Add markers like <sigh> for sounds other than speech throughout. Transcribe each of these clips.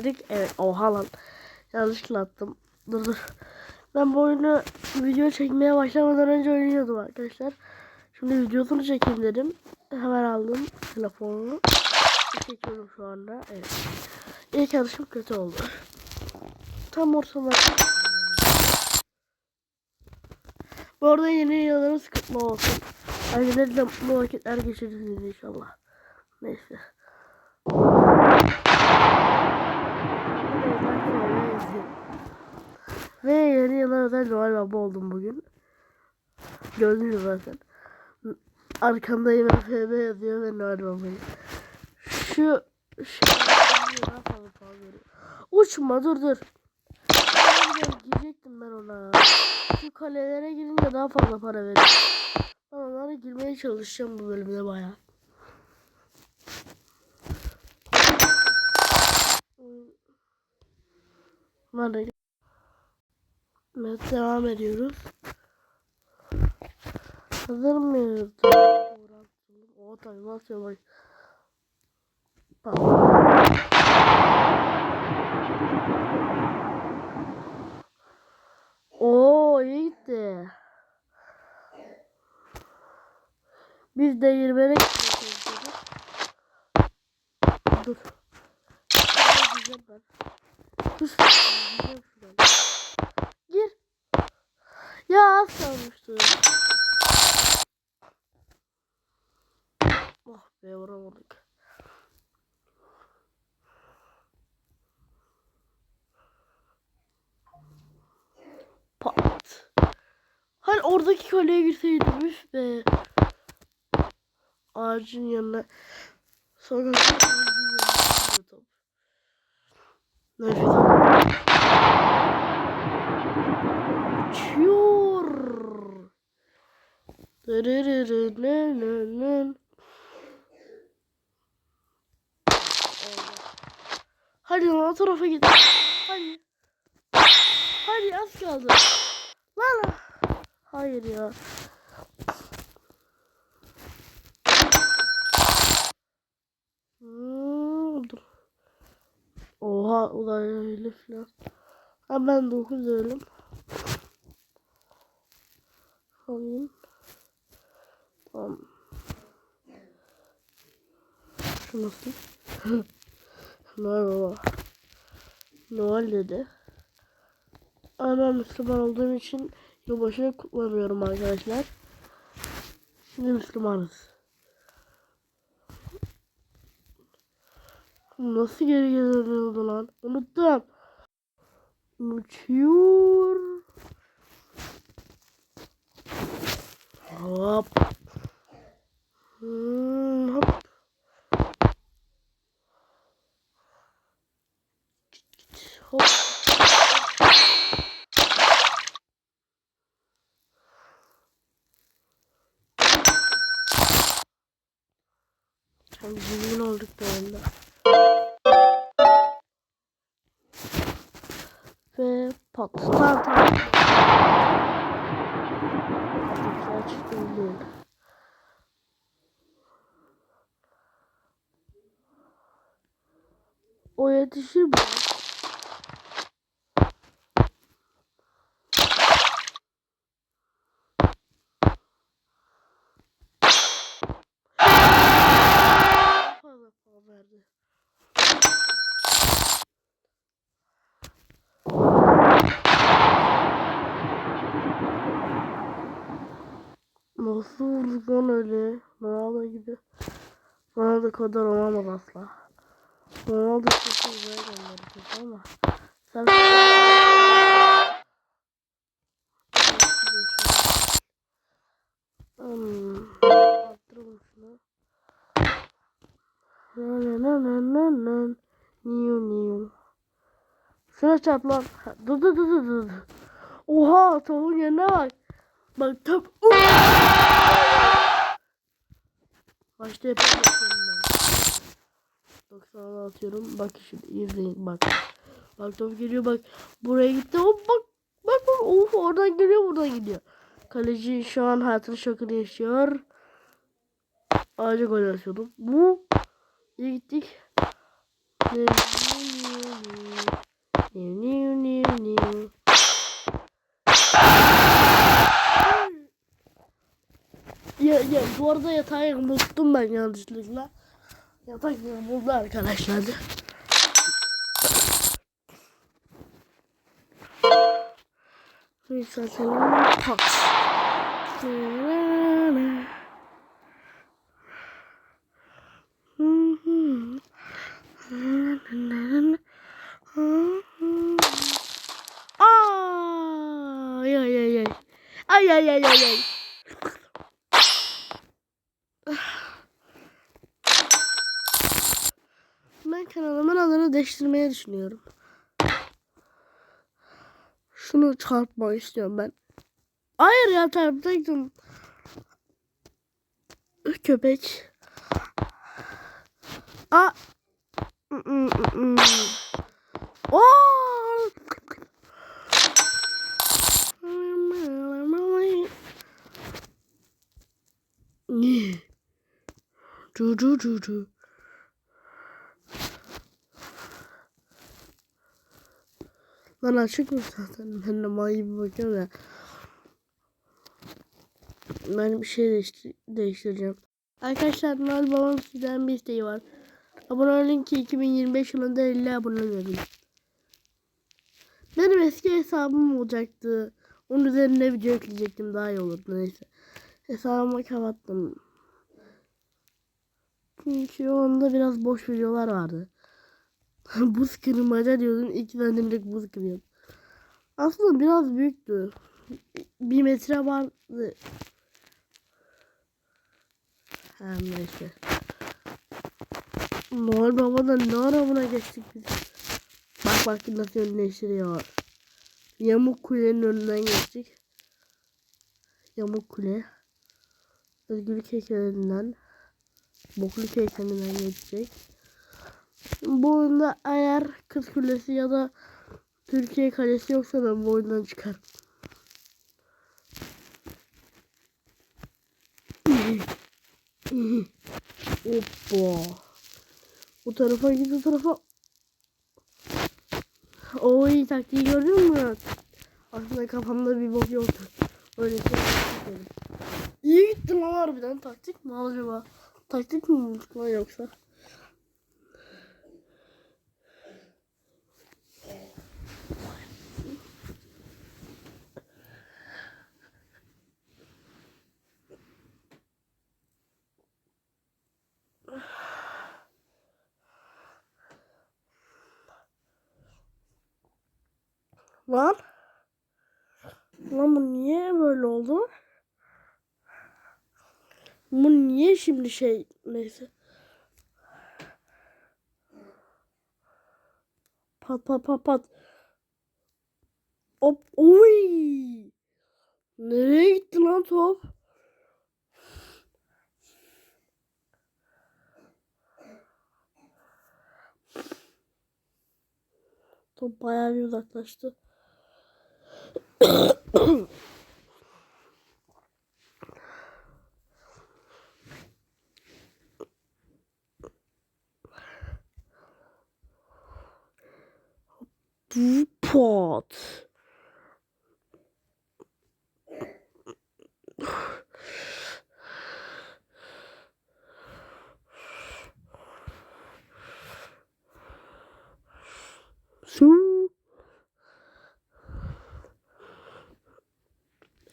Dedik evet oha lan. Yanlışlıkla attım. Dur dur. Ben bu oyunu video çekmeye başlamadan önce oynuyordum arkadaşlar. Şimdi videosunu çekeyim dedim. Hemen aldım telefonumu. Çekiyorum şu anda. Evet. İlk alışım kötü oldu. Tam ortamda. Bu arada yeni yıllarınız kutlu olsun. Ailenizle mutlu vakitler geçirirsiniz inşallah. Neyse. Ve yeni yıla özel Noel Baba oldum bugün. Gördünüz zaten. Arkamda FB yazıyor ve Noel Baba'yı. Şu veriyor. Uçma dur dur. Girecektim ben ona. Şu kalelere girince daha fazla para veriyor. Ben onlara girmeye çalışacağım bu bölümde bayağı. Nerede? Evet devam ediyoruz. Hazır mıyız? O tabii bak. Tamam. Oo iyi gitti. Biz de 20'ye gitmeye Dur. Diyeceğim ben. Dur. Ya az kalmıştı. Oh be vuramadık. Pat. Hani oradaki kaleye girseydim üf be. Ağacın yanına. Sonra ağacın yanına top. Nefes. Uçuyor. Hadi lan o tarafa git. Hadi. Hadi az kaldı. Lan. Hayır ya. Hmm. Oha ulan öyle falan. Ha ben 9 ölüm. Alayım. Tamam. Şu nasıl? <laughs> Noel baba. Noel dedi. Ama ben Müslüman olduğum için yılbaşını kutlamıyorum arkadaşlar. Şimdi Müslümanız. Nasıl geri geliyordu lan? Unuttum. Uçuyor. Hop. Hmm, hop. Hop. Tam zengin olduk da onda. Ve pat. Değil. O yetişir mi? Fazla fazla verdi. Nasıl vurduk lan öyle? Ronaldo gibi. Ronaldo kadar olamaz asla. Ronaldo çok uzaya gönderecek ama. Sen... Hmm. Şunu. Na na na na na. Niu niu. Şuna çarp lan. Dur dur dur dur dur. Oha tavuğun yerine bak. Bak top. Başta yapıyorum Bak sağına atıyorum. Bak şimdi izleyin bak. Bak top geliyor bak. Buraya gitti. Hop bak. Bak bak. Of oradan geliyor buradan gidiyor. Kaleci şu an hayatın şokunu yaşıyor. Ağaca gol atıyordum. Bu. İyi gittik. Ne, ne, ne, ne. Ya, ya bu arada yatağı unuttum ben yanlışlıkla. Yatak yamuldu arkadaşlar. Neyse senin pat. Ay ay ay ay. Ay ay ay ay ay. Ben değiştirmeyi düşünüyorum. Şunu çarpmak istiyorum ben. Hayır ya çarpacaktım. Köpek. Aa. Oo. Du du du du. Lan açık mı zaten? <laughs> Ben de mal gibi bakıyorum ya. Ben bir şey değiştir değiştireceğim. Arkadaşlar Noel babam sizden bir isteği var. Abone olun ki 2025 yılında 50 abone olalım. Benim eski hesabım olacaktı. Onun üzerine video ekleyecektim daha iyi olurdu neyse. Hesabımı kapattım. Çünkü onda biraz boş videolar vardı. <laughs> buz kırmaca diyordum. iki santimlik buz kırıyordum. Aslında biraz büyüktü. Bir metre vardı. Ha neyse. Noel Baba'dan ne ara buna geçtik biz. Bak bak nasıl önleştiriyor. Yamuk kulenin önünden geçtik. Yamuk kule. Özgürlük heykelinden. Bokluk heykelinden geçecek. Bu oyunda eğer Kız Kulesi ya da Türkiye Kalesi yoksa ben bu oyundan çıkarım. Hoppa. Bu tarafa git bu tarafa. Oy taktiği gördün mü? Aslında kafamda bir bok yoktu. Öyle şey yapmadım. İyi gitti lan harbiden. Taktik mi acaba? Taktik mi bulduk yoksa? Lan. Lan bu niye böyle oldu? Bu niye şimdi şey neyse. Pat pat pat pat. Hop. Oy. Nereye gitti lan top? Top bayağı bir uzaklaştı. Pot.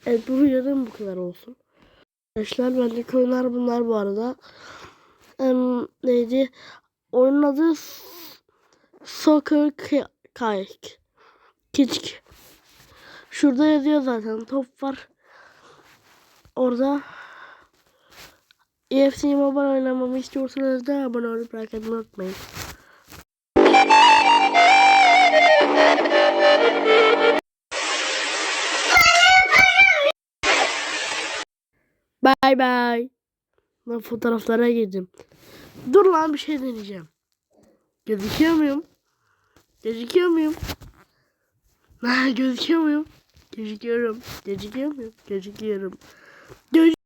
Evet bu videodan bu kadar olsun. Arkadaşlar bendeki oyunlar bunlar bu arada. Em, neydi? Oyunun adı Soccer Ki- Kayık. Küçük. Şurada yazıyor zaten. Top var. Orada EFC Mobile oynamamı istiyorsanız da abone olup like unutmayın. Bye bye. Ben fotoğraflara girdim. Dur lan bir şey deneyeceğim. Gözüküyor muyum? Gözüküyor muyum? <laughs> Gözüküyor muyum? Gözüküyorum. Gözüküyor muyum? Gözüküyorum. Göz